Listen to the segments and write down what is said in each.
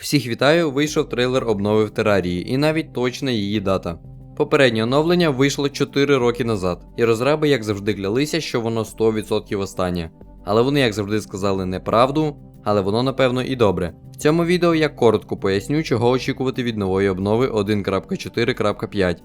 Всіх вітаю, вийшов трейлер обнови в терарії, і навіть точна її дата. Попереднє оновлення вийшло 4 роки назад, і розраби, як завжди, клялися, що воно 100% останнє. Але вони, як завжди, сказали неправду, але воно напевно і добре. В цьому відео я коротко поясню, чого очікувати від нової обнови 1.4.5.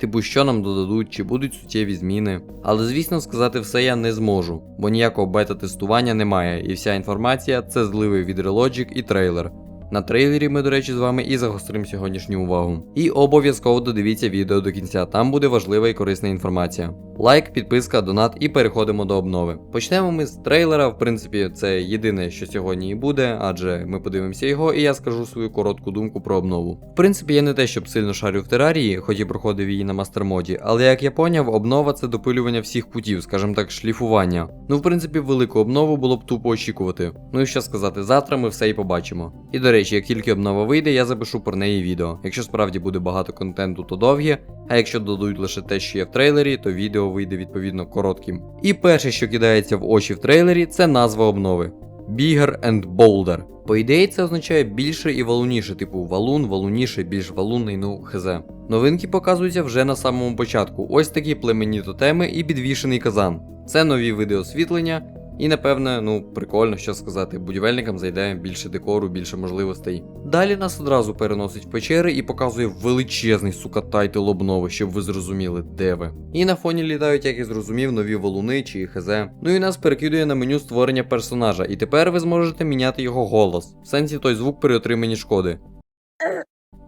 Типу, що нам додадуть, чи будуть суттєві зміни. Але звісно сказати все я не зможу, бо ніякого бета-тестування немає, і вся інформація це зливи від Relogic і трейлер. На трейлері ми, до речі, з вами і загострим сьогоднішню увагу. І обов'язково додивіться відео до кінця, там буде важлива і корисна інформація. Лайк, підписка, донат і переходимо до обнови. Почнемо ми з трейлера, в принципі, це єдине, що сьогодні і буде, адже ми подивимося його, і я скажу свою коротку думку про обнову. В принципі, я не те, щоб сильно шарю в терарії, хоч і проходив її на мастермоді, але як я поняв, обнова це допилювання всіх кутів, скажімо так, шліфування. Ну, в принципі, велику обнову було б тупо очікувати. Ну і що сказати, завтра ми все і побачимо. І до речі, як тільки обнова вийде, я запишу про неї відео. Якщо справді буде багато контенту, то довге, а якщо додадуть лише те, що є в трейлері, то відео вийде відповідно коротким. І перше, що кидається в очі в трейлері, це назва обнови. Bigger and Bolder. По ідеї, це означає більше і валуніше, типу валун, валуніше, більш валунний, ну хз. Новинки показуються вже на самому початку. Ось такі племені тотеми і підвішений казан. Це нові види освітлення. І напевне, ну прикольно, що сказати, будівельникам зайде більше декору, більше можливостей. Далі нас одразу переносить в печери і показує величезний сука тайтл обнови, щоб ви зрозуміли, де ви. І на фоні літають, як і зрозумів, нові валуни чи хз. Ну і нас перекидує на меню створення персонажа, і тепер ви зможете міняти його голос, в сенсі той звук при отриманні шкоди.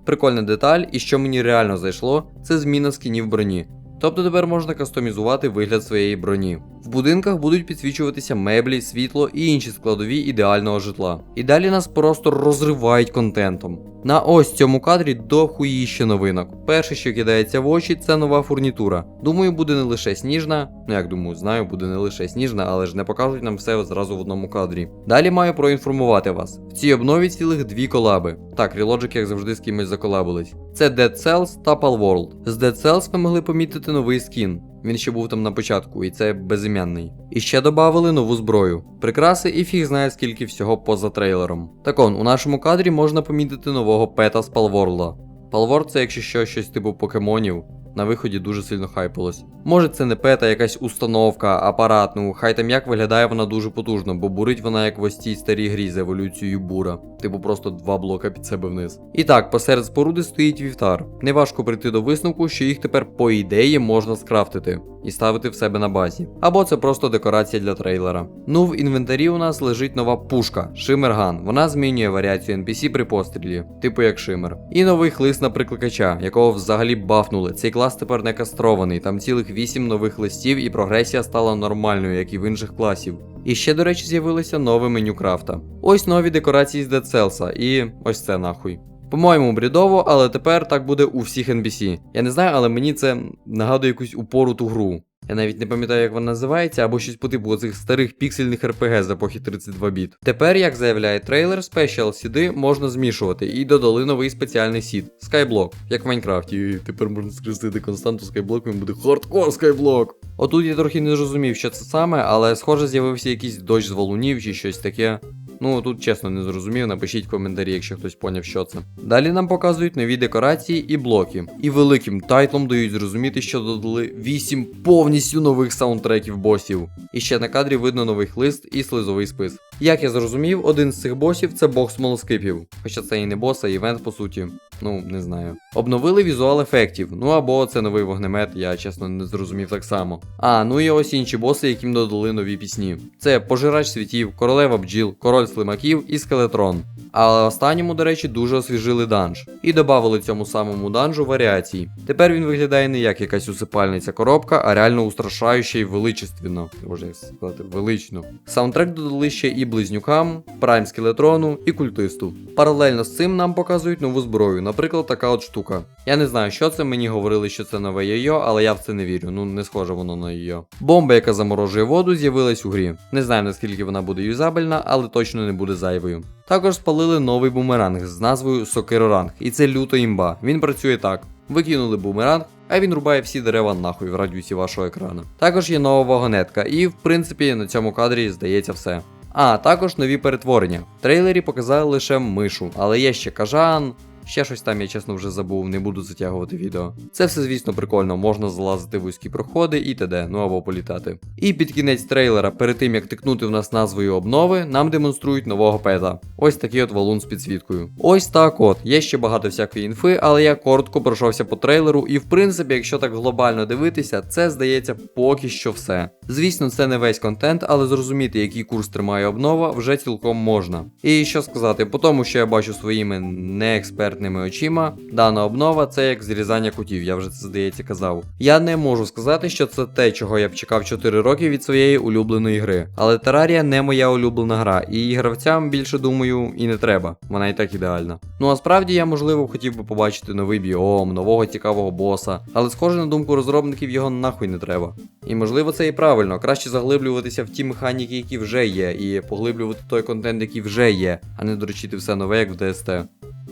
Прикольна деталь, і що мені реально зайшло, це зміна скінів броні. Тобто тепер можна кастомізувати вигляд своєї броні. В будинках будуть підсвічуватися меблі, світло і інші складові ідеального житла. І далі нас просто розривають контентом. На ось цьому кадрі дохуїще новинок. Перше, що кидається в очі, це нова фурнітура. Думаю, буде не лише сніжна. Ну як думаю, знаю, буде не лише сніжна, але ж не покажуть нам все зразу в одному кадрі. Далі маю проінформувати вас. В цій обнові цілих дві колаби. Так, Relogic, як завжди, з кимось заколабились. Це Dead Cells та Palworld. З Dead Cells ми могли помітити новий скін. Він ще був там на початку, і це безім'янний. І ще додали нову зброю, прикраси і фіг знає скільки всього поза трейлером. Так он, у нашому кадрі можна помітити нового пета з Палворла. Палворд це, якщо що, щось типу покемонів. На виході дуже сильно хайпилось. Може це не пета, якась установка, апарат, ну хай там як виглядає вона дуже потужно, бо бурить вона як в ось цій старій грі з еволюцією бура. Типу просто два блока під себе вниз. І так, посеред споруди стоїть вівтар. Неважко прийти до висновку, що їх тепер по ідеї можна скрафтити і ставити в себе на базі. Або це просто декорація для трейлера. Ну, в інвентарі у нас лежить нова пушка Шимерган. Вона змінює варіацію NPC при пострілі, типу як Шимер. І новий хлист на прикликача, якого взагалі бафнули. Цей клас тепер не кастрований, там цілих 8 нових листів, і прогресія стала нормальною, як і в інших класів. І ще, до речі, з'явилося нове меню крафта. Ось нові декорації з Децелса, і ось це нахуй. По-моєму, брідово, але тепер так буде у всіх NBC. Я не знаю, але мені це нагадує якусь упору ту гру. Я навіть не пам'ятаю, як вона називається, або щось по типу цих старих піксельних РПГ з епохи 32 біт. Тепер, як заявляє трейлер, Special сіди можна змішувати і додали новий спеціальний сід Skyblock, як в Майнкрафті. І тепер можна скрестити константу Skyblock, він буде хардкор Skyblock. Отут я трохи не зрозумів, що це саме, але схоже з'явився якийсь дощ з валунів чи щось таке. Ну тут чесно не зрозумів, напишіть в коментарі, якщо хтось поняв, що це. Далі нам показують нові декорації і блоки. І великим тайтлом дають зрозуміти, що додали 8 повністю нових саундтреків босів. І ще на кадрі видно новий хлист і слизовий спис. Як я зрозумів, один з цих босів це бог смолоскипів. Хоча це і не бос, а івент по суті. Ну, не знаю. Обновили візуал ефектів, ну або це новий вогнемет, я чесно не зрозумів так само. А, ну і ось інші боси, яким додали нові пісні. Це пожирач світів, королева бджіл, король слимаків і скелетрон. А останньому, до речі, дуже освіжили данж. І додали цьому самому данжу варіацій. Тепер він виглядає не як якась усипальниця коробка, а реально устрашающе і величественно. Як сказати, велично. Саундтрек додали ще і близнюкам, прайм скелетрону і культисту. Паралельно з цим нам показують нову зброю, наприклад, така от штука. Я не знаю, що це, мені говорили, що це нове йо, але я в це не вірю. Ну не схоже воно на йо. Бомба, яка заморожує воду, з'явилась у грі. Не знаю наскільки вона буде юзабельна, але точно не буде зайвою. Також спалили новий бумеранг з назвою Сокироранг, і це люто імба. Він працює так: викинули бумеранг, а він рубає всі дерева нахуй в радіусі вашого екрану. Також є нова вагонетка, і в принципі на цьому кадрі здається все. А також нові перетворення. В трейлері показали лише мишу, але є ще кажан. Ще щось там я чесно вже забув, не буду затягувати відео. Це все, звісно, прикольно, можна залазити вузькі проходи і т.д., ну або політати. І під кінець трейлера, перед тим як тикнути в нас назвою обнови, нам демонструють нового пета. Ось такий от валун з підсвіткою. Ось так от. Є ще багато всякої інфи, але я коротко пройшовся по трейлеру, і в принципі, якщо так глобально дивитися, це здається поки що все. Звісно, це не весь контент, але зрозуміти, який курс тримає обнова, вже цілком можна. І що сказати, по тому, що я бачу своїми неекспертними очима, дана обнова це як зрізання кутів, я вже це здається казав. Я не можу сказати, що це те, чого я б чекав 4 роки від своєї улюбленої гри. Але Терарія не моя улюблена гра, і гравцям більше думаю і не треба. Вона і так ідеальна. Ну а справді я можливо хотів би побачити новий біом, нового цікавого боса, але схоже на думку розробників його нахуй не треба. І можливо це і правильно, краще заглиблюватися в ті механіки, які вже є, і поглиблювати той контент, який вже є, а не доручити все нове, як в DST.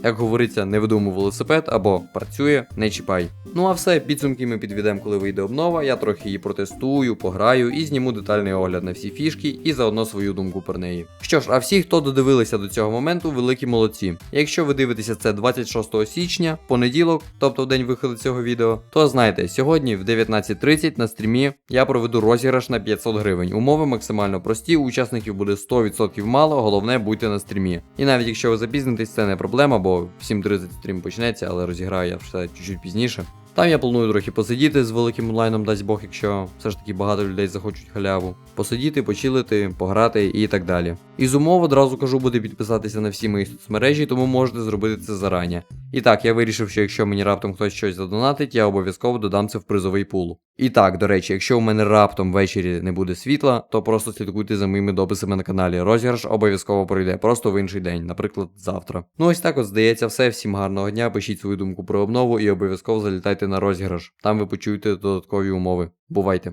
Як говориться, не видумуй велосипед або працює, не чіпай. Ну а все, підсумки ми підведемо, коли вийде обнова. Я трохи її протестую, пограю і зніму детальний огляд на всі фішки і заодно свою думку про неї. Що ж, а всі, хто додивилися до цього моменту, великі молодці. Якщо ви дивитеся це 26 січня, понеділок, тобто в день виходу цього відео, то знайте, сьогодні в 19.30 на стрімі я проведу розіграш на 500 гривень. Умови максимально прості, учасників буде 100% мало, головне будьте на стрімі. І навіть якщо ви запізнитесь, це не проблема, бо в 7.30 стрім почнеться, але розіграю я все чуть-чуть пізніше. Там я планую трохи посидіти з великим онлайном, дасть Бог, якщо все ж таки багато людей захочуть халяву. Посидіти, почилити, пограти і так далі. Із умов одразу кажу буде підписатися на всі мої соцмережі, тому можете зробити це зарані. І так, я вирішив, що якщо мені раптом хтось щось задонатить, я обов'язково додам це в призовий пул. І так, до речі, якщо у мене раптом ввечері не буде світла, то просто слідкуйте за моїми дописами на каналі. Розіграш обов'язково пройде, просто в інший день, наприклад, завтра. Ну ось так от здається все. Всім гарного дня, пишіть свою думку про обнову і обов'язково залітайте на розіграш. Там ви почуєте додаткові умови. Бувайте!